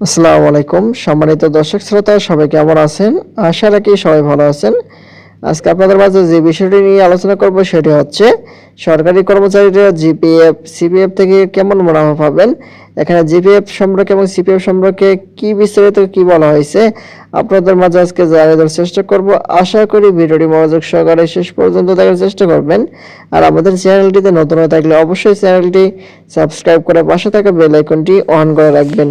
আসসালামু আলাইকুম। সম্মানিত দর্শক শ্রোতা, সবাই কেমন আছেন? আশা রাখি সবাই ভালো আছেন। আজকে আপনাদের মাঝে যে বিষয়টি নিয়ে আলোচনা করব সেটি হচ্ছে, সরকারি কর্মচারীরা জিপিএফ, সিপিএফ থেকে কেমন মুনাফা পাবেন? এখানে জিপিএফ সম্পর্কে এবং সিপিএফ সম্পর্কে কি বিস্তারিত কি বলা হয়েছে, আপনাদের মাঝে আজকে জানিয়ে দেওয়ার চেষ্টা করব। আশা করি ভিডিওটি মনোযোগ সহকারে শেষ পর্যন্ত দেখার চেষ্টা করবেন। আর আমাদের চ্যানেলটিতে নতুন হয়ে থাকলে অবশ্যই চ্যানেলটি সাবস্ক্রাইব করে পাশে থাকা বেল আইকনটি অন করে রাখবেন।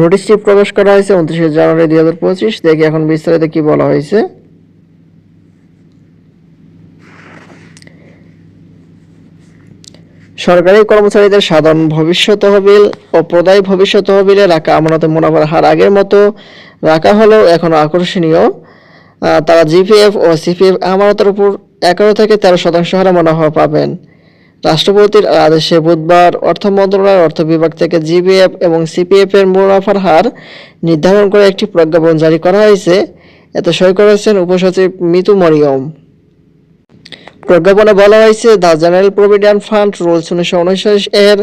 নোটিশটি প্রকাশ করা হয়েছে উনত্রিশে জানুয়ারি দুই হাজার পঁচিশ। দেখি এখন বিস্তারিত কি বলা হয়েছে। সরকারি কর্মচারীদের সাধারণ ভবিষ্যৎ তহবিল ও প্রদায়ী ভবিষ্যৎ তহবিলে রাখা আমানত মুনাফার হার আগের মতো রাখা হলেও এখন আকর্ষণীয়। তারা জিপিএফ ও সিপিএফ আমানতের উপর এগারো থেকে তেরো শতাংশ হারে মুনাফা পাবেন। রাষ্ট্রপতির আদেশে বুধবার অর্থ মন্ত্রণালয়ের অর্থ বিভাগ থেকে জিবিএফ এবং সিপিএফ এর মুনাফার হার নির্ধারণ করে একটি প্রজ্ঞাপন জারি করা হয়েছে। এতে সই করেছেন উপসচিব মিতু মরিয়ম। প্রজ্ঞাপনে বলা হয়েছে, the general provident fund rules উনিশশো উনষাট এর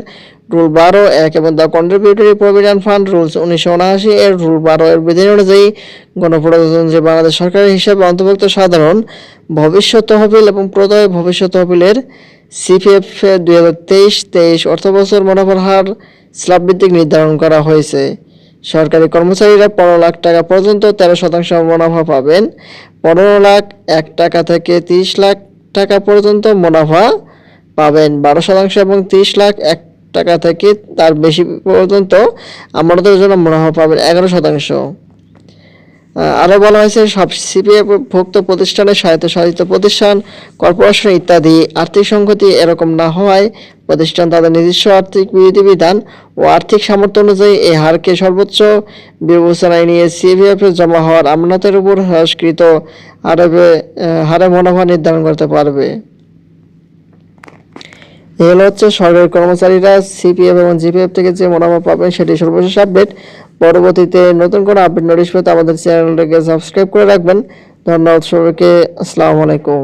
রুল বারো এক এবং the contributory provident fund rules উনিশশো উনআশি এর রুল বারো এর বিধান অনুযায়ী গণপ্রজাতন্ত্রী বাংলাদেশ সরকারের হিসাবে অন্তর্ভুক্ত সাধারণ ভবিষ্যৎ তহবিল এবং প্রদয় ভবিষ্যৎ তহবিলের সিপিএফ দুই হাজার তেইশ তেইশ অর্থবছর মুনাফার হার স্ল্যাবভিত্তিক নির্ধারণ করা হয়েছে। সরকারি কর্মচারীরা পনেরো লাখ টাকা পর্যন্ত তেরো শতাংশ মুনাফা পাবেন। পনেরো লাখ এক টাকা থেকে তিরিশ লাখ টাকা পর্যন্ত মুনাফা পাবেন। বারো শতাংশ এবং তিরিশ লাখ এক টাকা থেকে তার বেশি পর্যন্ত আমাদের জন্য মুনাফা পাবেন এগারো শতাংশ। আহ, আরও বলা হয়েছে সব সিপিএফ ভুক্ত প্রতিষ্ঠানের স্বায়ত্তশাসিত প্রতিষ্ঠান কর্পোরেশন ইত্যাদি আর্থিক সংগতি এরকম না হওয়ায় প্রতিষ্ঠান তাদের নিজস্ব আর্থিক বিধিবিধান ও আর্থিক সামর্থ্য অনুযায়ী এই হারকে সর্বোচ্চ বিবেচনায় নিয়ে সিপিএফ জমা হওয়ার আমানতের উপর হ্রাসকৃত হারে আহ, হারে মুনাফা নির্ধারণ করতে পারবে। এই হলো হচ্ছে সরকারি কর্মচারীরা সিপিএফ এবং জিপিএফ থেকে যে মুনাফা পাবেন সেটি সর্বশেষ আপডেট। পরবর্তীতে নতুন কোনো আপডেট নোটিশ পেতে আমাদের চ্যানেলটাকে সাবস্ক্রাইব করে রাখবেন। ধন্যবাদ সবাইকে। আসসালামু আলাইকুম।